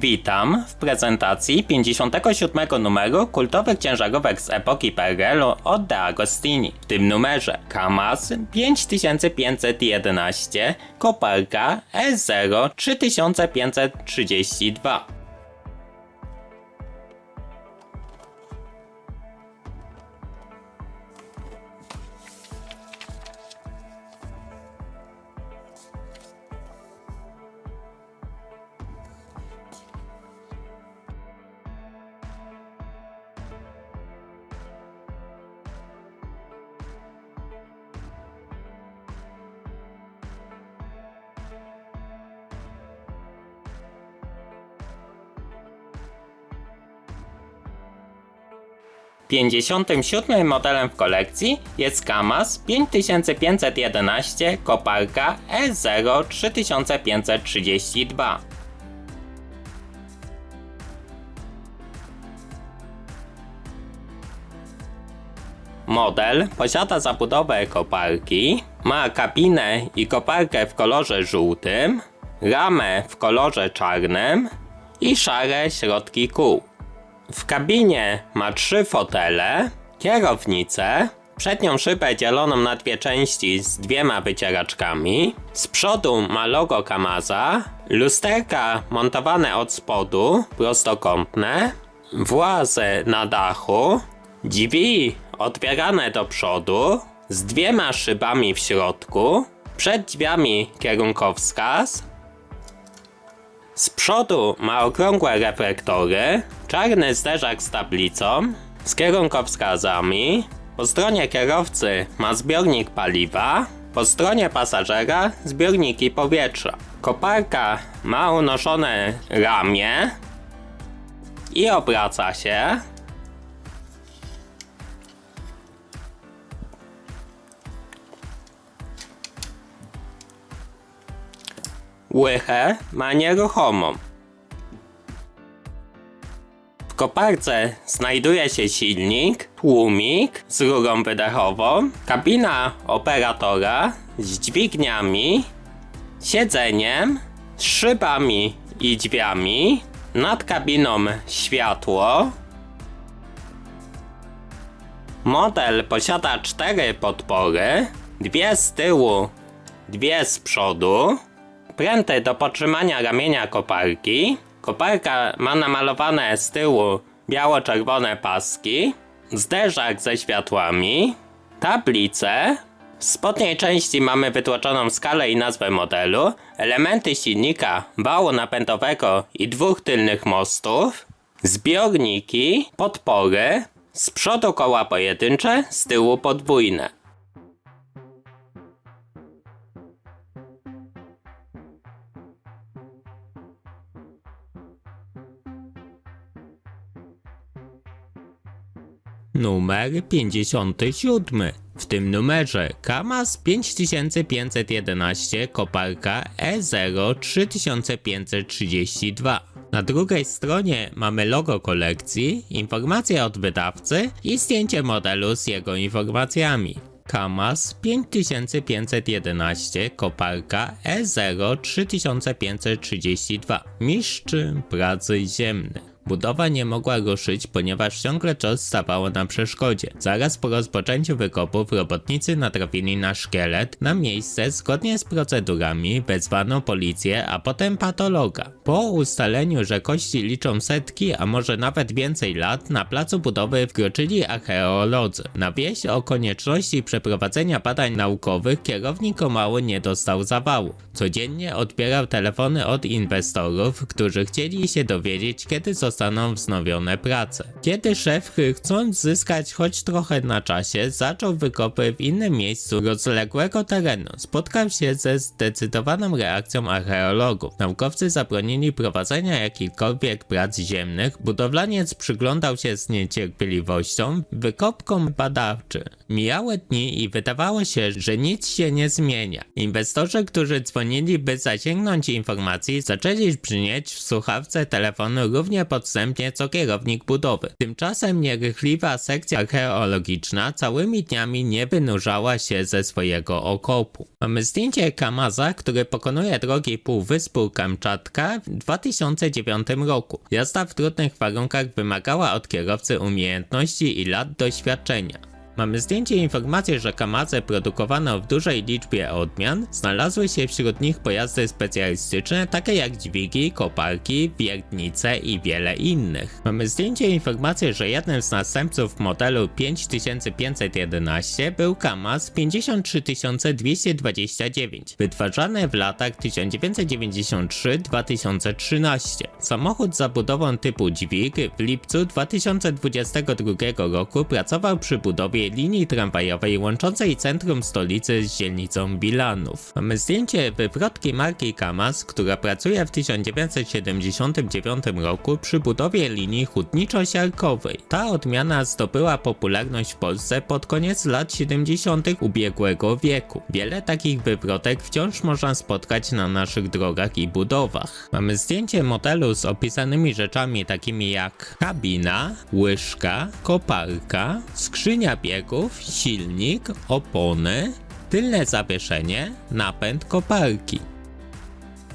Witam w prezentacji 57 numeru kultowych ciężarówek z epoki PRL-u od De Agostini. W tym numerze Kamaz 5511, koparka E0 3532. Pięćdziesiątym siódmym modelem w kolekcji jest Kamaz 5511 koparka E0 3532. Model posiada zabudowę koparki, ma kabinę i koparkę w kolorze żółtym, ramę w kolorze czarnym i szare środki kół. W kabinie ma trzy fotele, kierownicę, przednią szybę dzieloną na dwie części z dwiema wycieraczkami, z przodu ma logo Kamaza, lusterka montowane od spodu, prostokątne, włazy na dachu, drzwi otwierane do przodu, z dwiema szybami w środku, przed drzwiami kierunkowskaz, z przodu ma okrągłe reflektory, czarny zderzak z tablicą, z kierunkowskazami, po stronie kierowcy ma zbiornik paliwa, po stronie pasażera zbiorniki powietrza. Koparka ma unoszone ramię i obraca się. Łychę ma nieruchomą. W koparce znajduje się silnik, tłumik z rurą wydechową, kabina operatora z dźwigniami, siedzeniem, szybami i drzwiami, nad kabiną światło. Model posiada cztery podpory, dwie z tyłu, dwie z przodu, pręty do podtrzymania ramienia koparki. Koparka ma namalowane z tyłu biało-czerwone paski, zderzak ze światłami, tablicę. W spodniej części mamy wytłoczoną skalę i nazwę modelu, elementy silnika, wału napędowego i dwóch tylnych mostów, zbiorniki, podpory, z przodu koła pojedyncze, z tyłu podwójne. Numer 57. W tym numerze Kamaz 5511 koparka E E0 3532. Na drugiej stronie mamy logo kolekcji, informacje od wydawcy i zdjęcie modelu z jego informacjami. Kamaz 5511 koparka E E0 3532. Mistrz pracy ziemny. Budowa nie mogła ruszyć, ponieważ ciągle coś stawało na przeszkodzie. Zaraz po rozpoczęciu wykopów robotnicy natrafili na szkielet. Na miejsce, zgodnie z procedurami, wezwano policję, a potem patologa. Po ustaleniu, że kości liczą setki, a może nawet więcej lat, na placu budowy wkroczyli archeolodzy. Na wieść o konieczności przeprowadzenia badań naukowych kierownik mało nie dostał zawału. Codziennie odbierał telefony od inwestorów, którzy chcieli się dowiedzieć, kiedy zostaną wznowione prace. Kiedy szef, chcąc zyskać choć trochę na czasie, zaczął wykopy w innym miejscu rozległego terenu, spotkał się ze zdecydowaną reakcją archeologów. Naukowcy zabronili prowadzenia jakichkolwiek prac ziemnych, budowlaniec przyglądał się z niecierpliwością wykopkom badawczym. Mijały dni i wydawało się, że nic się nie zmienia. Inwestorzy, którzy dzwonili, by zasięgnąć informacji, zaczęli brzmieć w słuchawce telefonu równie pod podstępnie co kierownik budowy. Tymczasem nierychliwa sekcja archeologiczna całymi dniami nie wynurzała się ze swojego okopu. Mamy zdjęcie Kamaza, który pokonuje drogi półwyspu Kamczatka w 2009 roku. Jazda w trudnych warunkach wymagała od kierowcy umiejętności i lat doświadczenia. Mamy zdjęcie i informację, że Kamaze produkowano w dużej liczbie odmian. Znalazły się wśród nich pojazdy specjalistyczne, takie jak dźwigi, koparki, wiertnice i wiele innych. Mamy zdjęcie i informację, że jednym z następców modelu 5511 był Kamaz 53229, wytwarzany w latach 1993-2013. Samochód z zabudową typu dźwig w lipcu 2022 roku pracował przy budowie linii tramwajowej łączącej centrum stolicy z dzielnicą Bilanów. Mamy zdjęcie wywrotki marki Kamaz, która pracuje w 1979 roku przy budowie linii hutniczo-siarkowej. Ta odmiana zdobyła popularność w Polsce pod koniec lat 70. ubiegłego wieku. Wiele takich wywrotek wciąż można spotkać na naszych drogach i budowach. Mamy zdjęcie modelu z opisanymi rzeczami takimi jak kabina, łyżka, koparka, skrzynia biegów, silnik, opony, tylne zawieszenie, napęd koparki.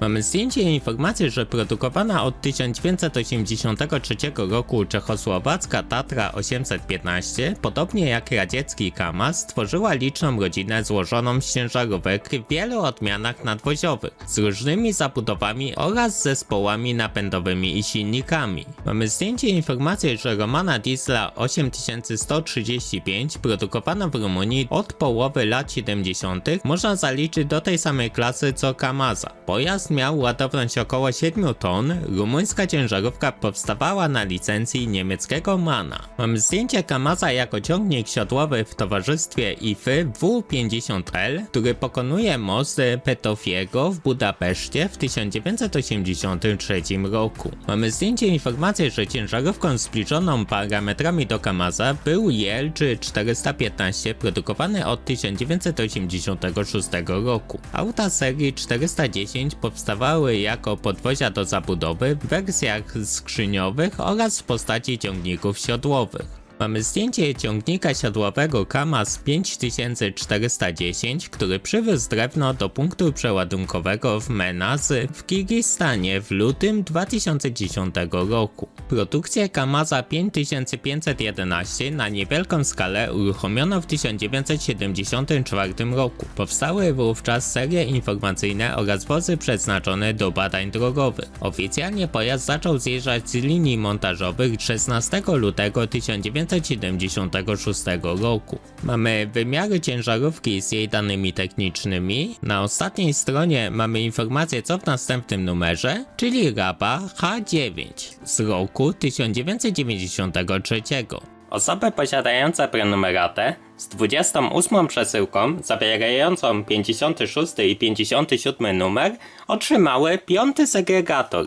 Mamy zdjęcie i informację, że produkowana od 1983 roku czechosłowacka Tatra 815, podobnie jak radziecki Kamaz, stworzyła liczną rodzinę złożoną z ciężarówek w wielu odmianach nadwoziowych, z różnymi zabudowami oraz zespołami napędowymi i silnikami. Mamy zdjęcie i informację, że Romana Diesla 8135, produkowana w Rumunii od połowy lat 70., można zaliczyć do tej samej klasy co Kamaza. Pojazd miał ładowność około 7 ton, rumuńska ciężarówka powstawała na licencji niemieckiego MANA. Mamy zdjęcie Kamaza jako ciągnik siodłowy w towarzystwie IFY W50L, który pokonuje most Petofiego w Budapeszcie w 1983 roku. Mamy zdjęcie i informację, że ciężarówką zbliżoną parametrami do Kamaza był JLG 415 produkowany od 1986 roku. Auta serii 410 powstawały jako podwozia do zabudowy w wersjach skrzyniowych oraz w postaci ciągników siodłowych. Mamy zdjęcie ciągnika siodłowego KAMAZ 5410, który przywiózł drewno do punktu przeładunkowego w Menaz w Kirgistanie w lutym 2010 roku. Produkcję KAMAZa 5511 na niewielką skalę uruchomiono w 1974 roku. Powstały wówczas serie informacyjne oraz wozy przeznaczone do badań drogowych. Oficjalnie pojazd zaczął zjeżdżać z linii montażowych 16 lutego 1976 roku. Mamy wymiary ciężarówki z jej danymi technicznymi. Na ostatniej stronie mamy informację co w następnym numerze, czyli RAPA H9 z roku 1993. Osoby posiadające prenumeratę z 28 przesyłką zawierającą 56 i 57 numer otrzymały piąty segregator.